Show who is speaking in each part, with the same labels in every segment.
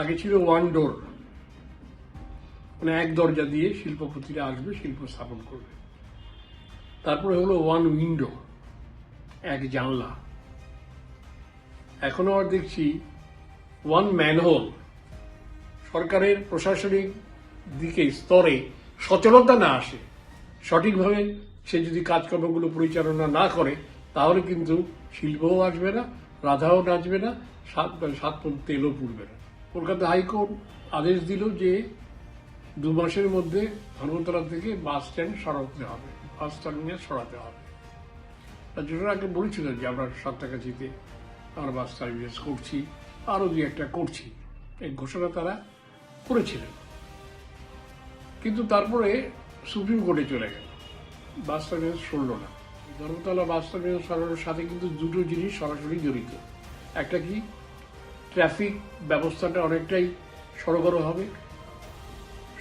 Speaker 1: আগে ছিল ওয়ান ডোর মানে এক দরজা দিয়ে শিল্পপতিরা আসবে, শিল্প স্থাপন করবে। তারপরে হলো ওয়ান উইন্ডো এক জানলা। এখন আবার দেখছি ওয়ান ম্যানহোল সরকারের, প্রশাসনিক দিকে, স্তরে সচলতা না আসে। সঠিকভাবে সে যদি কাজকর্মগুলো পরিচালনা না করে, তাহলে কিন্তু শিল্পও আসবে না, রাধাও নাচবে না, সাত সাত তেলও পুড়বে না। কলকাতা হাইকোর্ট আদেশ দিল যে দু মাসের মধ্যে ধর্মতলা থেকে বাস স্ট্যান্ড সরাতে হবে, বাস টার্মিনাল সরাতে হবে। জন্য আগে বলেছিল যে আমরা সাতটাকাছিতে আমরা বাস সার্ভিস করছি, আরও দুই একটা করছি। এই ঘোষণা তারা করেছিলেন। কিন্তু তারপরে সুপ্রিম কোর্টে চলে গেল। বাস টার্মিনাল সরল না। ধর্মতলা বাস টার্মিনাল সরানোর সাথে কিন্তু দুটো জিনিস সরাসরি জড়িত। একটা কি ট্রাফিক ব্যবস্থাটা অনেকটাই সরগর হবে,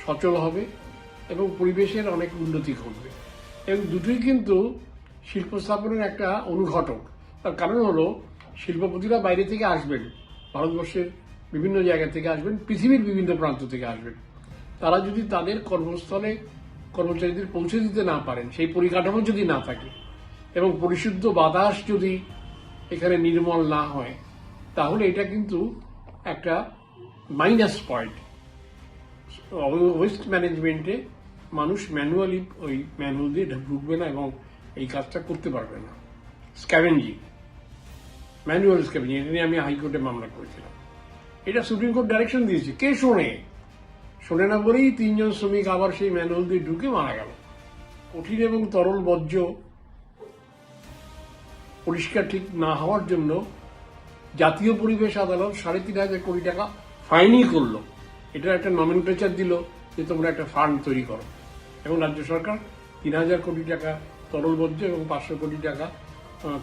Speaker 1: সচল হবে এবং পরিবেশের অনেক উন্নতি ঘটবে। এবং দুটোই কিন্তু শিল্প স্থাপনের একটা অনুঘটক। তার কারণ হলো, শিল্পপতিরা বাইরে থেকে আসবেন, ভারতবর্ষের বিভিন্ন জায়গা থেকে আসবেন, পৃথিবীর বিভিন্ন প্রান্ত থেকে আসবেন। তারা যদি তাদের কর্মস্থলে কর্মচারীদের পৌঁছে দিতে না পারেন, সেই পরিকাঠামো যদি না থাকে এবং পরিশুদ্ধ বাতাস যদি এখানে নির্মল না হয় তাহলে এটা কিন্তু একটা মাইনাস পয়েন্ট ওয়েস্ট ম্যানেজমেন্টে মানুষ ম্যানুয়ালি ওই ম্যানুয়াল দিয়ে ঢুকবে না এবং এই কাজটা করতে পারবে না। স্ক্যাভেঞ্জিং ম্যানুয়াল স্ক্যাভেঞ্জিং এটা নিয়ে আমি হাইকোর্টে মামলা করেছিলাম। এটা সুপ্রিম কোর্ট ডাইরেকশন দিয়েছে। কে শোনে? শোনে না বলেই তিনজন শ্রমিক আবার সেই ম্যানুয়াল দিয়ে ঢুকে মারা গেল। কঠিন এবং তরল বর্জ্য পরিষ্কার ঠিক না হওয়ার জন্য জাতীয় পরিবেশ আদালত সাড়ে তিন হাজার কোটি টাকা ফাইনই করল। এটার একটা নমিনেচার দিল যে তোমরা একটা ফান্ড তৈরি করো। এবং রাজ্য সরকার তিন হাজার কোটি টাকা তরল বর্জ্য এবং পাঁচশো কোটি টাকা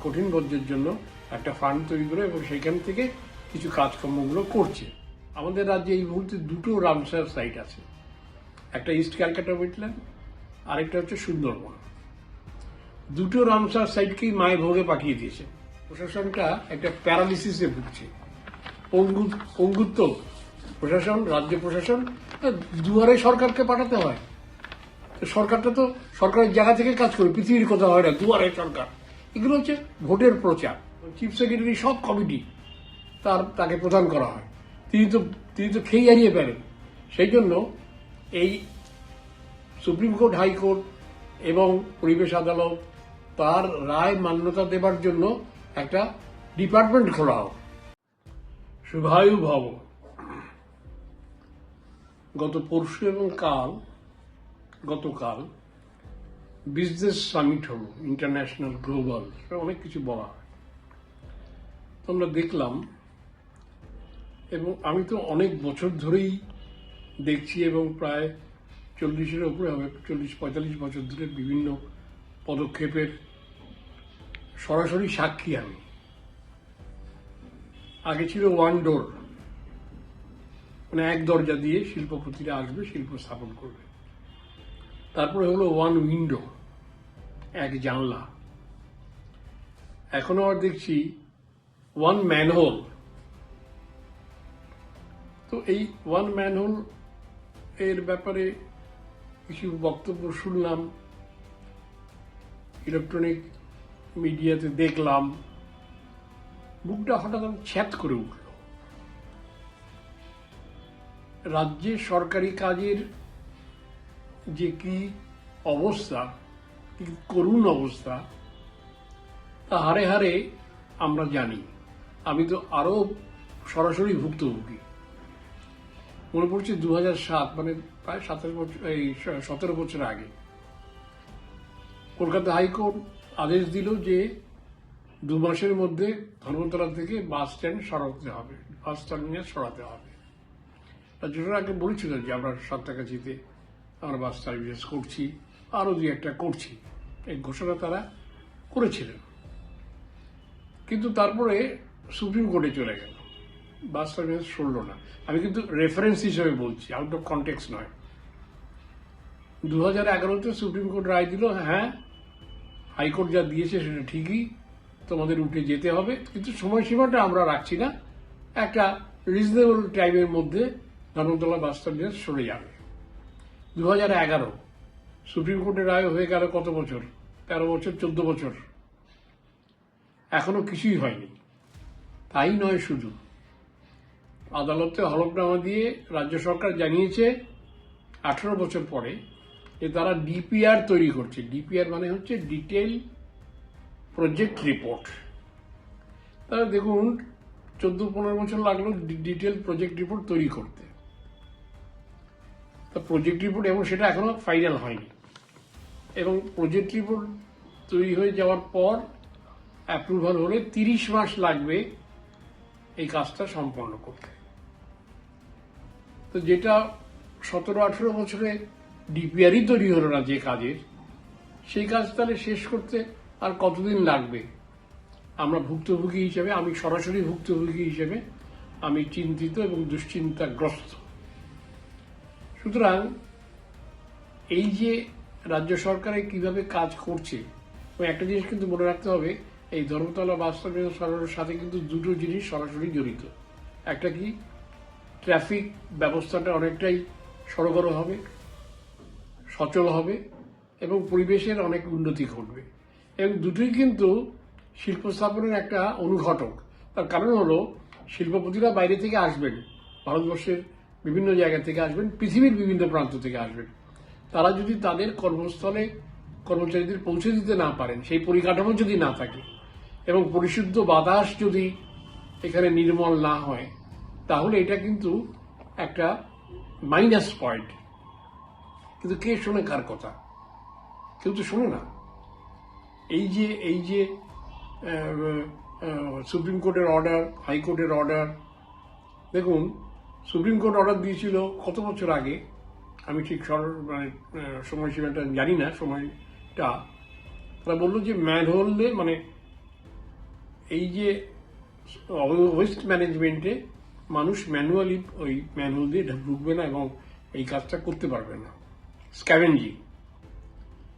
Speaker 1: কঠিন বর্জ্যের জন্য একটা ফান্ড তৈরি করে এবং সেখান থেকে কিছু কাজকর্মগুলো করছে। আমাদের রাজ্যে এই মুহূর্তে দুটো রামসার সাইট আছে। একটা ইস্ট ক্যালকাটা ওয়েটল্যান্ড আরেকটা হচ্ছে সুন্দরবন। দুটো রামসার সাইটকেই মায়ে ভোগে পাঠিয়ে দিয়েছে। প্রশাসনটা একটা প্যারালিসিসে ভুগছে। পঙ্গু পঙ্গুত্ব প্রশাসন, রাজ্য প্রশাসন দুয়ারে সরকারকে পাঠাতে হয়। সরকারটা তো সরকারের জায়গা থেকে কাজ করে, পৃথিবীর কোথাও হয় না, দুয়ারে সরকার। এগুলো হচ্ছে ভোটের প্রচার। চিফ সেক্রেটারি সব কমিটি তার তাকে প্রদান করা হয়। তিনি তো তিনি তো খেয়ে হারিয়ে পেলেন সেই জন্য এই সুপ্রিম কোর্ট হাইকোর্ট এবং পরিবেশ আদালত তার রায় মান্যতা দেবার জন্য একটা ডিপার্টমেন্ট খোলা হোক। শুভায়ু ভব। গত পরশু এবং কাল, গতকাল বিজনেস সামিট হলো ইন্টারন্যাশনাল গ্লোবাল অনেক কিছু বলা হয়। আমরা দেখলাম, এবং আমি তো অনেক বছর ধরেই দেখছি এবং প্রায় চল্লিশের ওপরে হবে, চল্লিশ, পঁয়তাল্লিশ বছর ধরে বিভিন্ন পদক্ষেপের সরাসরি সাক্ষী আমি। আগে ছিল ওয়ান ডোর মানে এক দরজা দিয়ে শিল্পপতিরা আসবে, শিল্প স্থাপন করবে। তারপরে হলো ওয়ান উইন্ডো এক জানলা। এখন আবার দেখছি ওয়ান ম্যানহোল তো এই ওয়ান ম্যানহোল এর ব্যাপারে কিছু বক্তব্য শুনলাম। ইলেকট্রনিক মিডিয়াতে দেখলাম বুকটা হঠাৎ ছ্যাত করে উঠল। রাজ্যে সরকারি কাজের যে কি অবস্থা, কি করুণ অবস্থা, তা হারে হারে আমরা জানি। আমি তো আরও সরাসরি ভুক্তভোগী। মনে পড়ছে দু সাত মানে প্রায় সাতাশ বছর, এই সতেরো বছর আগে। কলকাতা হাইকোর্ট আদেশ দিল যে দু মাসের মধ্যে ধর্মতলা থেকে বাস স্ট্যান্ড সরাতে হবে, বাস টার্মিনাল সরাতে হবে। জন্য আগে বলেছিল যে আমরা সাতটাকাছিতে আমরা বাস সার্ভিস করছি, আরও দুই একটা করছি, এই ঘোষণা তারা করেছিলেন। কিন্তু তারপরে সুপ্রিম কোর্টে চলে গেল, বাস সার্ভিস সরল না। আমি কিন্তু রেফারেন্স হিসেবে বলছি আউট অফ কন্টেক্স নয়। দু হাজার এগারোতে সুপ্রিম কোর্ট রায় দিল হ্যাঁ হাইকোর্ট যা দিয়েছে সেটা ঠিকই, তোমাদের উঠে যেতে হবে। কিন্তু সময়সীমাটা আমরা রাখছি না। একটা রিজনেবল টাইমের মধ্যে ধর্মতলা বাস সরে যাবে। দু হাজার এগারো, সুপ্রিম কোর্টের রায় হয়ে গেল কত বছর? তেরো বছর, চোদ্দ বছর। এখনও কিছুই হয়নি। তাই নয় শুধু। আদালতে হলফনামা দিয়ে রাজ্য সরকার জানিয়েছে, আঠারো বছর পরে যে তারা ডিপিআর তৈরি করছে। ডিপিআর মানে হচ্ছে ডিটেল প্রজেক্ট রিপোর্ট। তাহলে দেখুন, চোদ্দ পনেরো বছর লাগল ডিটেল প্রজেক্ট রিপোর্ট তৈরি করতে। তা প্রজেক্ট রিপোর্ট এবং সেটা এখনও ফাইনাল হয়নি। এবং প্রজেক্ট রিপোর্ট তৈরি হয়ে যাওয়ার পর অ্যাপ্রুভাল হলে তিরিশ মাস লাগবে এই কাজটা সম্পন্ন করতে। তো যেটা সতেরো আঠেরো বছরে ডিপিআরই তৈরি হলো না যে কাজের, সেই কাজ তাহলে শেষ করতে আর কতদিন লাগবে? আমরা ভুক্তভোগী হিসেবে, আমি সরাসরি ভুক্তভোগী হিসেবে, আমি চিন্তিত এবং দুশ্চিন্তাগ্রস্ত। সুতরাং এই যে রাজ্য সরকারে কীভাবে কাজ করছে একটা জিনিস কিন্তু মনে রাখতে হবে, এই ধর্মতলা বাস্তবের সরানোর সাথে কিন্তু দুটো জিনিস সরাসরি জড়িত। একটা কি, ট্রাফিক ব্যবস্থাটা অনেকটাই সরগর হবে সচল হবে এবং পরিবেশের অনেক উন্নতি ঘটবে। এবং দুটোই কিন্তু শিল্প স্থাপনের একটা অনুঘটক। তার কারণ হলো, শিল্পপতিরা বাইরে থেকে আসবেন, ভারতবর্ষের বিভিন্ন জায়গা থেকে আসবেন, পৃথিবীর বিভিন্ন প্রান্ত থেকে আসবেন। তারা যদি তাদের কর্মস্থলে কর্মচারীদের পৌঁছে দিতে না পারেন, সেই পরিকাঠামো যদি না থাকে এবং পরিশুদ্ধ বাতাস যদি এখানে নির্মল না হয়, তাহলে এটা কিন্তু একটা মাইনাস পয়েন্ট কিন্তু কে শোনে কার কথা? কেউ তো শোনে না। এই যে এই যে সুপ্রিম কোর্টের অর্ডার হাইকোর্টের অর্ডার, দেখুন, সুপ্রিম কোর্ট অর্ডার দিয়েছিল কত বছর আগে? আমি ঠিক সর- মানে সময়সীমাটা জানি না, সময়টা। তারা বলল যে ম্যানহোলে মানে এই যে, ওয়েস্ট ম্যানেজমেন্টে মানুষ ম্যানুয়ালি, ওই ম্যানহোল দিয়ে ঢুকবে না এবং এই কাজটা করতে পারবে না। স্ক্যাভেঞ্জিং,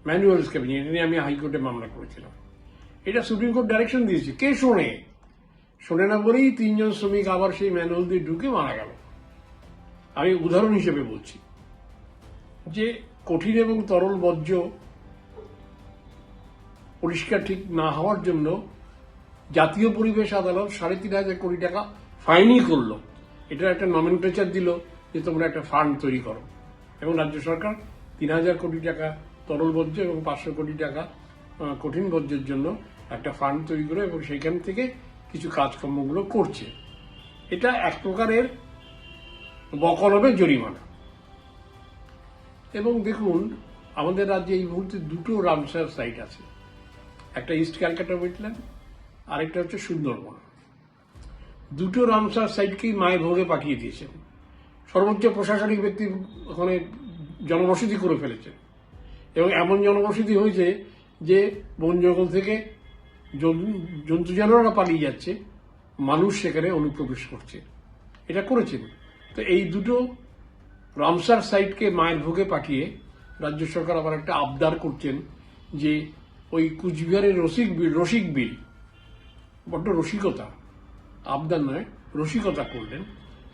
Speaker 1: ম্যানুয়াল স্ক্যাভেঞ্জিং, এটা নিয়ে আমি হাইকোর্টে মামলা করেছিলাম। এটা সুপ্রিম কোর্ট ডাইরেকশন দিয়েছে। কে শোনে? শোনে না বলেই তিনজন শ্রমিক আবার সেই ম্যানুয়াল দিয়ে ঢুকে মারা গেল। আমি উদাহরণ হিসেবে বলছি যে কঠিন এবং তরল বর্জ্য পরিষ্কার ঠিক না হওয়ার জন্য জাতীয় পরিবেশ আদালত সাড়ে তিন হাজার কোটি টাকা ফাইনই করল। এটার একটা নমিনেচার দিল যে তোমরা একটা ফান্ড তৈরি করো। এবং রাজ্য সরকার তিন হাজার কোটি টাকা তরল বর্জ্য এবং পাঁচশো কোটি টাকা কঠিন বর্জ্যের জন্য একটা ফান্ড তৈরি করে এবং সেখান থেকে কিছু কাজকর্মগুলো করছে। এটা এক প্রকারের বকলবে জরিমানা। এবং দেখুন, আমাদের রাজ্যে এই মুহূর্তে দুটো রামসার সাইট আছে। একটা ইস্ট ক্যালকাটা ওয়েটল্যান্ড আরেকটা হচ্ছে সুন্দরবন। দুটো রামসার সাইটকেই মায়ের ভোগে পাঠিয়ে দিয়েছেন। সর্বোচ্চ প্রশাসনিক ব্যক্তি ওখানে জনবসতি করে ফেলেছেন এবং এমন জনবসতি হয়েছে যে বন জঙ্গল থেকে জন্তু জানোয়াররা পালিয়ে যাচ্ছে, মানুষ সেখানে অনুপ্রবেশ করছে। এটা করেছেন। তো এই দুটো রামসার সাইটকে মায়ের ভোগে পাঠিয়ে রাজ্য সরকার আবার একটা আবদার করছেন যে ওই কুচবিহারের রসিক বিল রসিক বিল, বড্ড রসিকতা, আবদার নয়, রসিকতা করলেন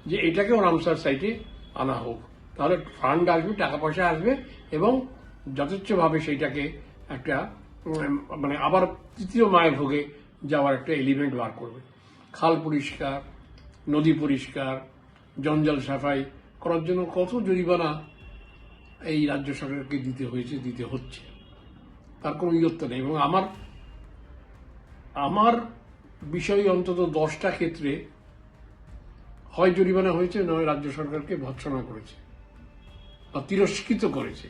Speaker 1: যে এটাকেও রামসার সাইটে আনা হোক। তাহলে ফান্ড আসবে টাকা পয়সা আসবে এবং যথেচ্ছভাবে সেইটাকে একটা মানে আবার তৃতীয় মায়ের ভোগে যাওয়ার একটা এলিমেন্ট বার করবে। খাল পরিষ্কার, নদী পরিষ্কার, জঞ্জাল সাফাই করার জন্য কত জরিমানা এই রাজ্য সরকারকে দিতে হয়েছে, দিতে হচ্ছে। তার কোনো ইয়ত্তা নেই এবং আমার আমার বিষয়ে অন্তত দশটা ক্ষেত্রে হয় জরিমানা হয়েছে, নয় রাজ্য সরকারকে ভৎসনা করেছে। বা তিরস্কৃত করেছে।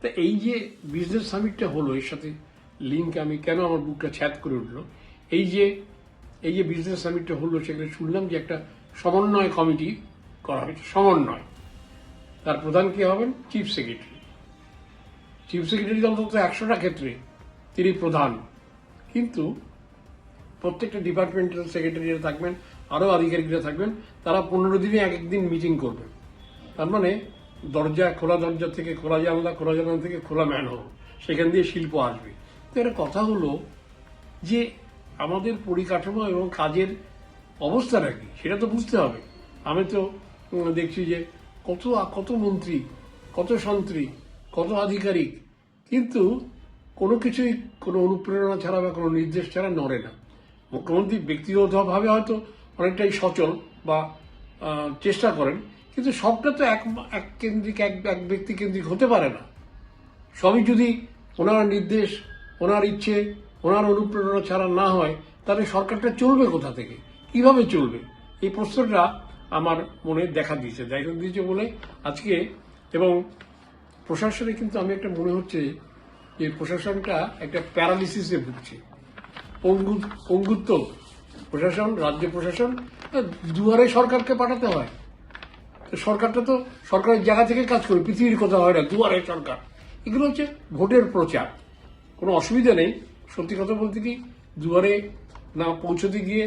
Speaker 1: তা এই যে বিজনেস সামিটটা হলো, এর সাথে লিঙ্ক আমি কেন আমার বুকটা ছ্যাদ করে উঠল, এই যে এই যে বিজনেস সামিটটা হলো, সেখানে শুনলাম যে একটা সমন্বয় কমিটি করা হয়েছে, সমন্বয়। তার প্রধান কে হবেন? চিফ সেক্রেটারি চিফ সেক্রেটারি অন্তত একশোটা ক্ষেত্রে তিনি প্রধান। কিন্তু প্রত্যেকটা ডিপার্টমেন্টাল সেক্রেটারিরা থাকবেন, আরও আধিকারিকরা থাকবেন, তারা পনেরো দিনে এক একদিন মিটিং করবেন। তার মানে দরজা খোলা দরজা থেকে খোলা জানলা খোলা জানলা থেকে খোলা ম্যান ম্যানহোল সেখান দিয়ে শিল্প আসবে। তো এর কথা হলো যে আমাদের পরিকাঠামো এবং কাজের অবস্থাটা কি সেটা তো বুঝতে হবে। আমি তো দেখছি যে কত কত মন্ত্রী, কত সন্ত্রী, কত আধিকারিক, কিন্তু কোনো কিছুই কোনো অনুপ্রেরণা ছাড়া বা কোনো নির্দেশ ছাড়া নড়ে না। মুখ্যমন্ত্রী ব্যক্তিগতভাবে হয়তো অনেকটাই সচল বা চেষ্টা করেন কিন্তু সবটা তো এক এক কেন্দ্রিক, এক এক ব্যক্তি কেন্দ্রিক হতে পারে না। সবই যদি ওনার নির্দেশ, ওনার ইচ্ছে, ওনার অনুপ্রেরণা ছাড়া না হয়, তাহলে সরকারটা চলবে কোথা থেকে? কীভাবে চলবে? এই প্রশ্নটা আমার মনে দেখা দিয়েছে দেখা দিয়েছে বলে আজকে এবং প্রশাসনে কিন্তু আমি একটা মনে হচ্ছে যে প্রশাসনটা একটা প্যারালিসিসে ভুগছে। পঙ্গু পঙ্গুত্ব প্রশাসন, রাজ্য প্রশাসন, দুয়ারে সরকারকে পাঠাতে হয়। সরকারটা তো সরকারের জায়গা থেকে কাজ করে, পৃথিবীর কথা হয় না, দুয়ারে সরকার। এগুলো হচ্ছে ভোটের প্রচার। কোনো অসুবিধা নেই। সত্যি কথা বলতে কি, দুয়ারে না পৌঁছতে গিয়ে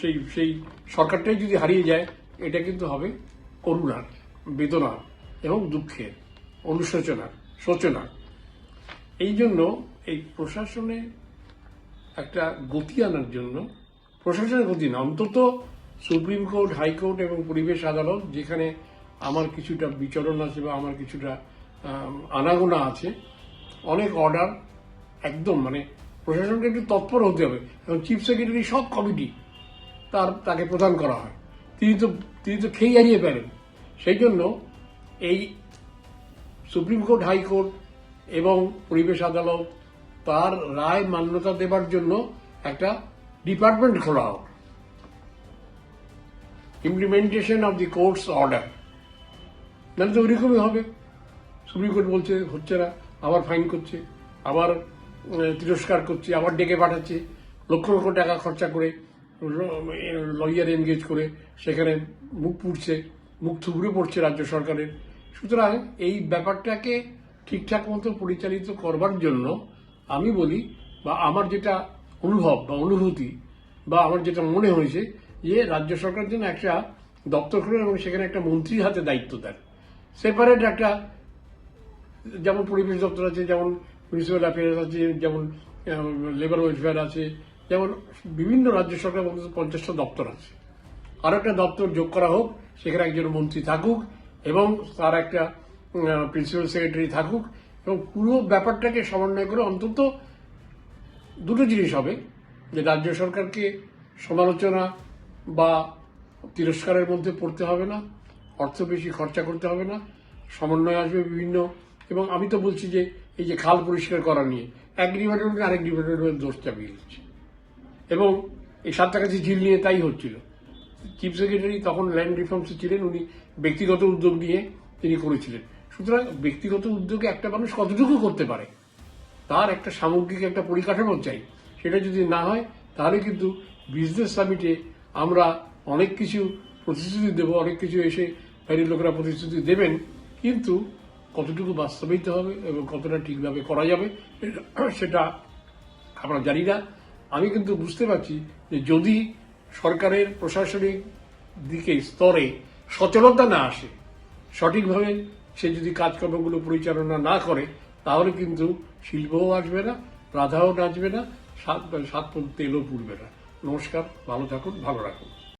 Speaker 1: সেই সেই সরকারটাই যদি হারিয়ে যায়, এটা কিন্তু হবে করুণার, বেদনার এবং দুঃখের অনুশোচনার শোচনার এই জন্য এই প্রশাসনে একটা গতি আনার জন্য, প্রশাসনের গতি না, অন্তত সুপ্রিম কোর্ট, হাইকোর্ট এবং পরিবেশ আদালত, যেখানে আমার কিছুটা বিচরণ আছে বা আমার কিছুটা আনাগোনা আছে, অনেক অর্ডার একদম মানে প্রশাসনকে একটু তৎপর হতে হবে। এবং চিফ সেক্রেটারি সব কমিটি তার, তাকে প্রদান করা হয়। তিনি তো তিনি তো খেয়ে হারিয়ে পেলেন সেই জন্য এই সুপ্রিম কোর্ট, হাইকোর্ট এবং পরিবেশ আদালত তার রায় মান্যতা দেবার জন্য একটা ডিপার্টমেন্ট খোলা হোক। Implementation of the court's order নাহলে তো ওইরকমই হবে। সুপ্রিম কোর্ট বলছে, হচ্ছে না। আবার ফাইন করছে। আবার তিরস্কার করছে। আবার ডেকে পাঠাচ্ছে। লক্ষ লক্ষ টাকা খরচা করে লয়ার এনগেজ করে সেখানে মুখ পুড়ছে, মুখ থুবড়ে পড়ছে রাজ্য সরকারের। সুতরাং এই ব্যাপারটাকে ঠিকঠাক মতো পরিচালিত করবার জন্য আমি বলি, বা আমার যেটা অনুভব বা অনুভূতি বা আমার যেটা মনে হয়েছে যে রাজ্য সরকার জন্য একটা দপ্তর খুলে এবং সেখানে একটা মন্ত্রীর হাতে দায়িত্ব দেন। সেপারেট একটা যেমন পরিবেশ দপ্তর আছে, যেমন মিউনিসিপ্যাল অ্যাফেয়ার্স আছে, যেমন লেবার ওয়েলফেয়ার আছে, যেমন বিভিন্ন রাজ্য সরকার পঞ্চাশটা দপ্তর আছে। আর একটা দপ্তর যোগ করা হোক, সেখানে একজন মন্ত্রী থাকুক এবং তার একটা প্রিন্সিপাল সেক্রেটারি থাকুক এবং পুরো ব্যাপারটাকে সমন্বয় করে অন্তত দুটো জিনিস হবে, যে রাজ্য সরকারকে সমালোচনা বা তিরস্কারের মধ্যে পড়তে হবে না, অর্থ বেশি খরচা করতে হবে না, সমন্বয় আসবে বিভিন্ন। এবং আমি তো বলছি যে, এই যে খাল পরিষ্কার করা নিয়ে, এক ডিপার্টমেন্ট আরেক ডিপার্টমেন্টের দোষ চাপিয়ে দিচ্ছে। এবং এই সাতটাকাছি ঝিল নিয়ে তাই হচ্ছিল। চিফ সেক্রেটারি তখন ল্যান্ড রিফর্মসে ছিলেন, উনি ব্যক্তিগত উদ্যোগ নিয়ে তিনি করেছিলেন। সুতরাং ব্যক্তিগত উদ্যোগে একটা মানুষ কতটুকু করতে পারে? তার একটা সামগ্রিক একটা পরিকাঠামো চাই। সেটা যদি না হয়, তাহলে কিন্তু বিজনেস সামিটে আমরা অনেক কিছু প্রতিশ্রুতি দেব, অনেক কিছু এসে বাইরের লোকেরা প্রতিশ্রুতি দেবেন, কিন্তু কতটুকু বাস্তবায়িত হবে এবং কতটা ঠিকভাবে করা যাবে, সেটা আমরা জানি না। আমি কিন্তু বুঝতে পারছি যে যদি সরকারের প্রশাসনিক দিকে, স্তরে সচলতা না আসে, সঠিকভাবে সে যদি কাজকর্মগুলো পরিচালনা না করে, তাহলে কিন্তু শিল্পও আসবে না, রাধাও নাচবে না, সাত সাত তেলও পুড়বে না। নমস্কার ভালো থাকুন ভালো রাখুন।